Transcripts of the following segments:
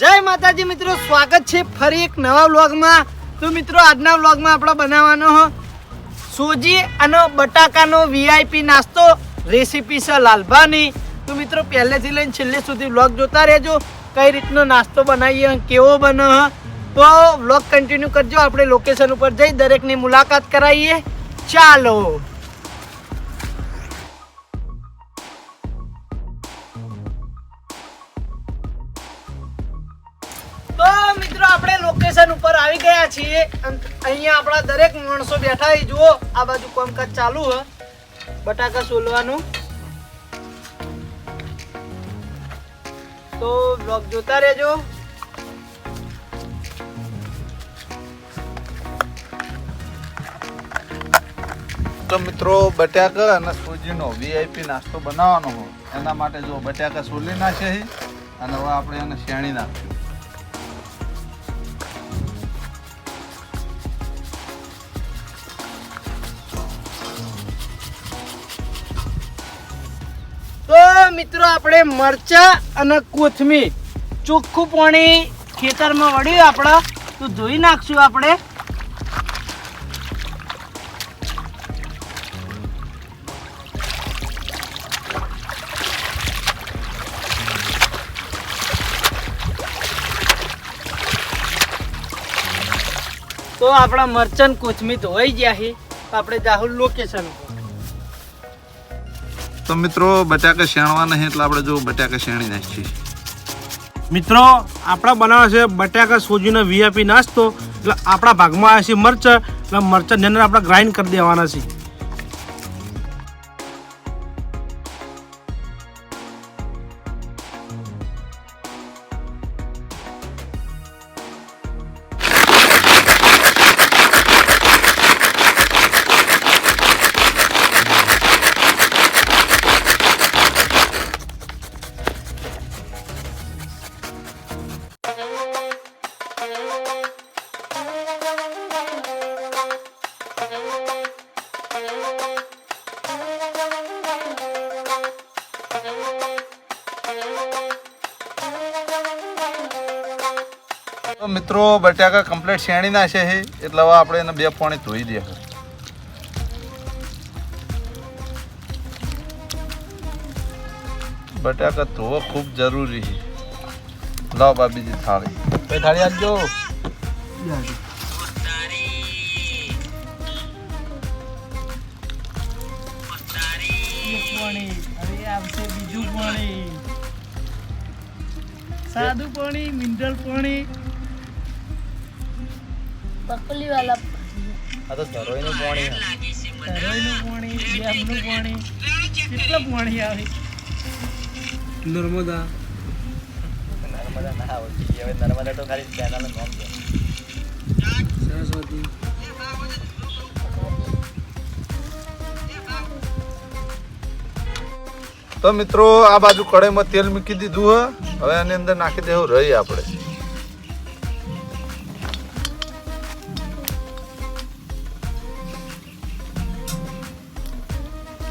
જય માતાજી મિત્રો, સ્વાગત છે ફરી એક નવા વ્લોગમાં. તો મિત્રો, આજના વ્લોગમાં આપણે બનાવવાનો હો, સોજી અને બટાકાનો વીઆઈપી નાસ્તો રેસીપી છે લાલભાની. તો મિત્રો, પહેલેથી લઈને છેલ્લે સુધી વ્લોગ જોતા રહેજો, કઈ રીતનો નાસ્તો બનાવીએ કેવો બને તો વ્લોગ કન્ટિન્યુ કરજો, આપણે લોકેશન ઉપર જઈ દરેકની મુલાકાત કરાવીએ. ચાલો. આપણે લોકેશન ઉપર આવી ગયા છીએ. અહીંયા આપણા દરેક માણસો બેઠા એ જુઓ, આ બાજુ કામકાજ ચાલુ હ. બટાકા સોલવાનું. તો બ્લોગ જોતા રહેજો. તો મિત્રો, બટાકા અને સૂજીનો વીઆઈપી નાસ્તો બનાવવાનો હોય. એના માટે જો બટાકા સોલી નાખે અને હવે આપણે એને શેણી નાખ્યું મિત્રો, આપણે મરચા અને કોથમીર ચોખ્ખું પાણી ખેતરમાં વળ્યું આપણા, તો ધોઈ નાખશું આપણે. તો આપણા મરચન કોથમીર ધોવાઈ ગયા છે. આપણે જાહુલ લોકેશન ઉપર. તો મિત્રો, બટાકા શેણવા નહીં, એટલે આપણે જો બટાકા શેણી નાખીએ. મિત્રો, આપણા બનાવે છે બટાકા સોજીનો વીઆપી નાસ્તો. એટલે આપણા ભાગમાં આવે છે મરચાં. એટલે મરચાં અંદર આપણે ગ્રાઇન્ડ કરી દેવાના છે મિત્રો, બટાકા કમ્પ્લીટ શેણી ના છે એટલે હવે આપણે એને બે પાણી ધોઈ દે બટાકા ધોવા ખૂબ જરૂરી છે. લાવ બાબીજી થાળી. બે થાળી આપજો. પાણી બીજું પાણી. સાદું પાણી મિનરલ પાણી બકલી વાલા તરોઈનું પાણી ડેમનું પાણી. કેટલું પાણી આવે? નર્મદા. સરસ્વતી તો મિત્રો, આ બાજુ કડાઈમાં તેલ મૂકી દીધું હવે એની અંદર નાખી દેવું રહી આપણે.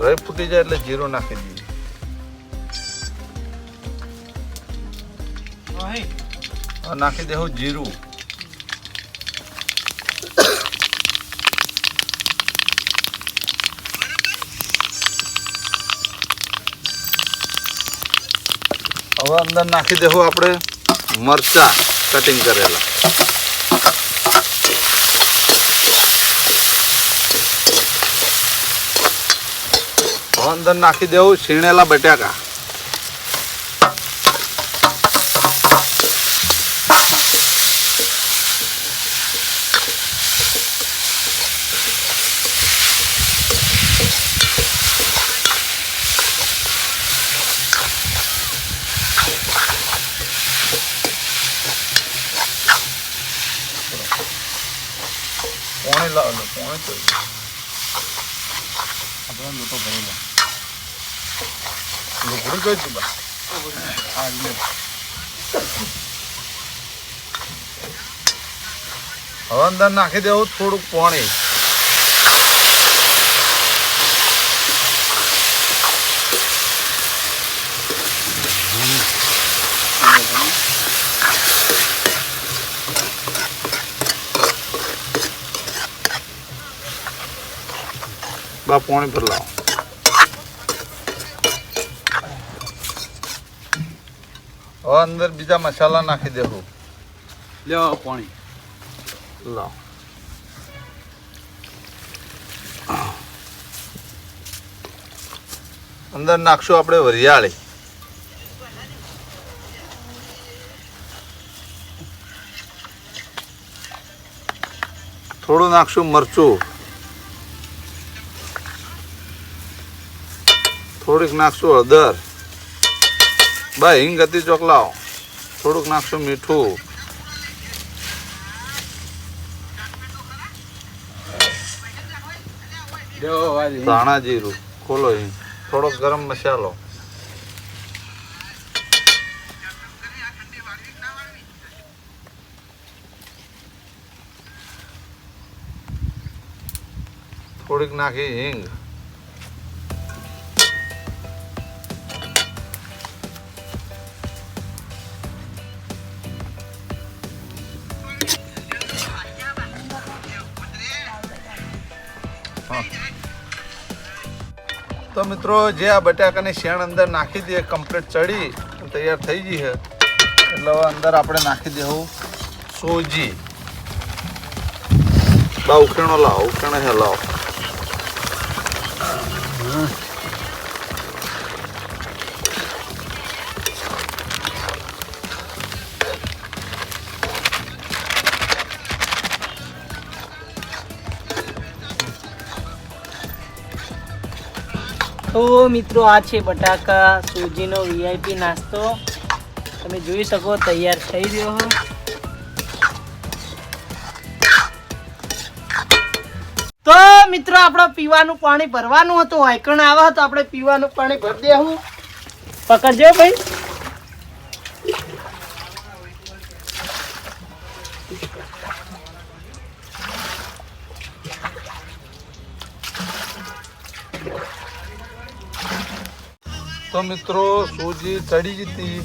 રહી ફૂટી જાય એટલે જીરું નાખી દઈએ નાખી દેવું જીરું હવે અંદર નાખી દેવું આપણે મરચા કટિંગ કરેલા હવે અંદર નાખી દેવું છીણેલા બટાકા પોણી લાવ લો પોણી તો આપણે લોટો ભરી લો લુગડું જોઈ તું બા હા લે હવે અંદર નાખી દેવું થોડુંક પાણી. પેલા પાણી પર લાવો. હવે અંદર બીજા મસાલા નાખી દેવું લ્યો પાણી. લાવો. અંદર નાખશું આપણે વરિયાળી. થોડું નાખશું મરચું. થોડીક નાખશું હળદર. ભાઈ હિંગ હતી ચોકલાઓ થોડુંક નાખશું મીઠું. ધાણા જીરું. ખોલો હિંગ. થોડોક ગરમ મસાલો. થોડીક નાખી હિંગ. મિત્રો, જે આ બટાકાની શેણ અંદર નાખી દઈએ કમ્પ્લીટ ચડી તૈયાર થઈ ગઈ છે. એટલે હવે અંદર આપણે નાખી દેવું સોજી. બા ઉખેણો લાવો ઉખેણો હે લાવો મિત્રો, આ છે બટાકા, સૂજીનો વીઆઈપી નાસ્તો. તમે જોઈ શકો, તૈયાર થઈ રહ્યો તો મિત્રો, આપણે પીવાનું પાણી ભરવાનું હતું. વાયકણ આવે તો આપણે પીવાનું પાણી ભરી દેવું પકડજો ભાઈ. તો મિત્રો, સૂજી ચડી હતી.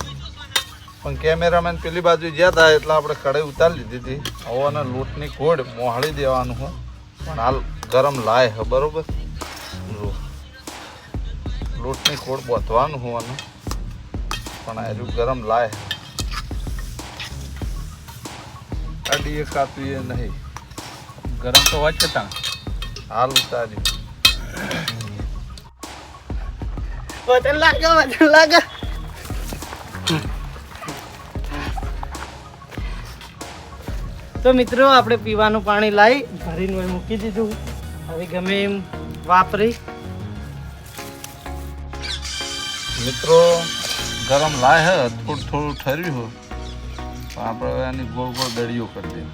પણ કેમેરામેન પેલી બાજુ ગયા હતા એટલે આપણે કઢાઈ ઉતારી લીધી હતી. હવે આને લોટની કોડ મોહાળી દેવાનું હોય પણ હાલ ગરમ લાય હ, બરાબર? લોટની કોડ બાંધવાનું હોવાનું પણ આ ગરમ લાય કાઢીએ કાપીએ નહીં. ગરમ તો હોય જ હાલ ઉતારી. વજન લાગે વજન લાગે. તો મિત્રો, આપણે પીવાનું પાણી લાવી ભરીને મૂકી દીધું. હવે ગમે એમ વાપરી. મિત્રો, ગરમ લાય હે થોડું થોડું ઠર્યું હો. આપણે એની ગોળ ગોળ દળીઓ કરી દઈએ.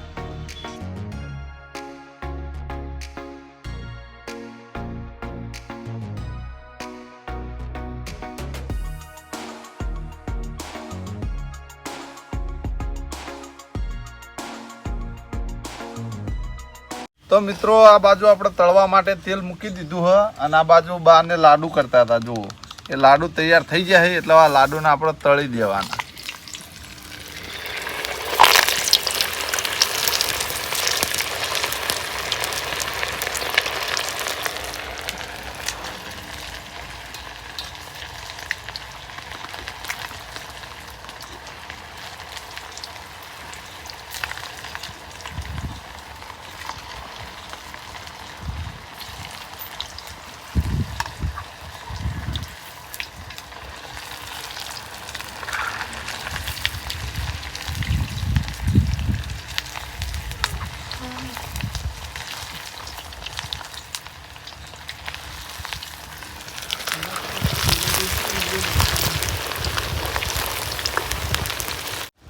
તો મિત્રો, આ બાજુ આપણે તળવા માટે તેલ મૂકી દીધું હ, અને આ બાજુ બાને લાડુ કરતા હતા, જુઓ. એ લાડુ તૈયાર થઈ જાય એટલે આ લાડુને આપણે તળી દેવાના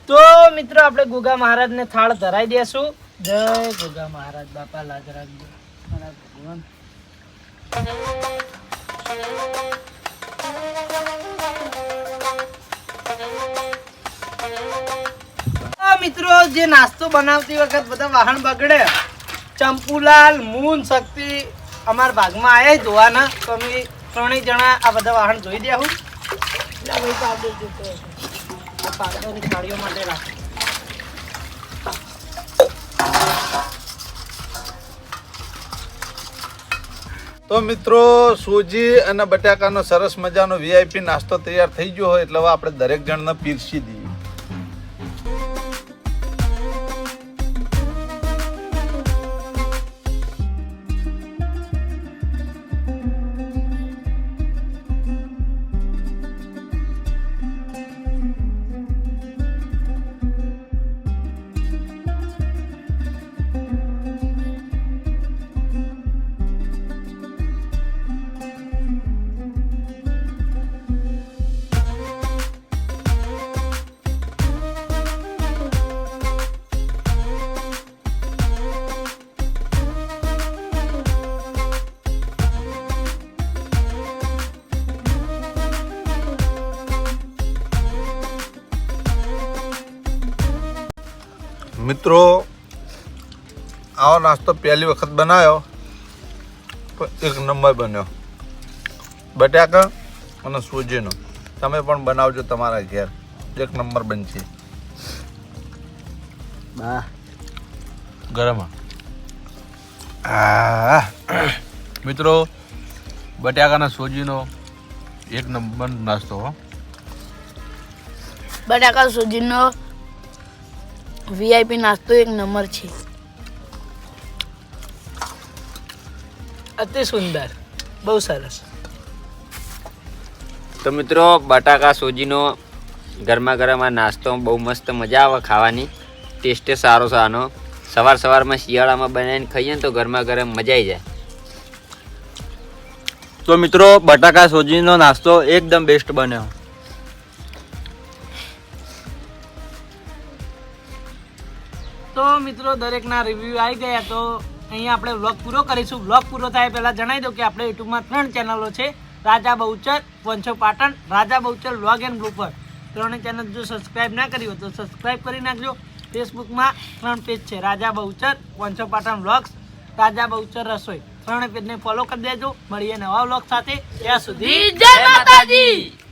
તો મિત્રો આપણે ગુગા મહારાજને થાળ ધરાઈ દેશું. જય ગુગા મહારાજ બાપા લાજ રાખજો. મારા ભગવાન. મિત્રો જે નાસ્તો બનાવતી વખત બધા વાહન બગડે. ચંપુલાલ મૂન શક્તિ અમારા ભાગમાં આવ્યા જોવાના. તો અમે ત્રણેય જણા આ બધા વાહન જોઈ દેવું પાવડર જોતો આ પાવડરની થાળીઓ માટે રાખો. તો મિત્રો, સોજી અને બટાકાનો સરસ મજાનો વીઆઈપી નાસ્તો તૈયાર થઈ ગયો હોય એટલે આપણે દરેક જણને પીરસી દઈએ. મિત્રો આવો નાસ્તો પહેલી વખત બનાવ્યો પણ એક નંબર બન્યો. બટાકા અને સૂજીનો. તમે પણ બનાવજો તમારા ઘેર. એક નંબર બનશે. ગરમ આ મિત્રો બટાકાના સોજીનો એક નંબર નાસ્તો હો. બટાકા સુધીનો વીઆઈપી નાસ્તો એક નંબર છે. અતિ સુંદર. બહુ સરસ. તો મિત્રો બટાકા સોજીનો ગરમા ગરમ આ નાસ્તો બહુ મસ્ત મજા આવે ખાવાની. ટેસ્ટે સારો સારો સવાર સવારમાં શિયાળામાં બનાવીને ખાઈએ ને તો ગરમા ગરમ મજા આવી જાય. તો મિત્રો બટાકા સોજીનો નાસ્તો એકદમ બેસ્ટ બન્યો. તો મિત્રો, દરેકના રિવ્યૂ આવી ગયા. તો અહીંયા આપણે વ્લોગ પૂરો કરીશું. વ્લોગ પૂરો થાય પહેલાં જણાવી દઉં કે આપણે યુટ્યુબમાં ત્રણ ચેનલો છે. Raja Bahuchar Vansho Patan, Raja Bahuchar vlog and blooper ત્રણેય ચેનલ જો સબસ્ક્રાઈબ ના કરી હોય તો સબસ્ક્રાઈબ કરી નાખજો. ફેસબુકમાં ત્રણ પેજ છે. રાજા બહુચર વંશો પાટણ વ્લોગ્સ રાજા બહુચર રસોઈ. ત્રણેય પેજને ફોલો કરી દેજો. મળીએ નવા વ્લોગ સાથે. ત્યાં સુધી જય માતાજી!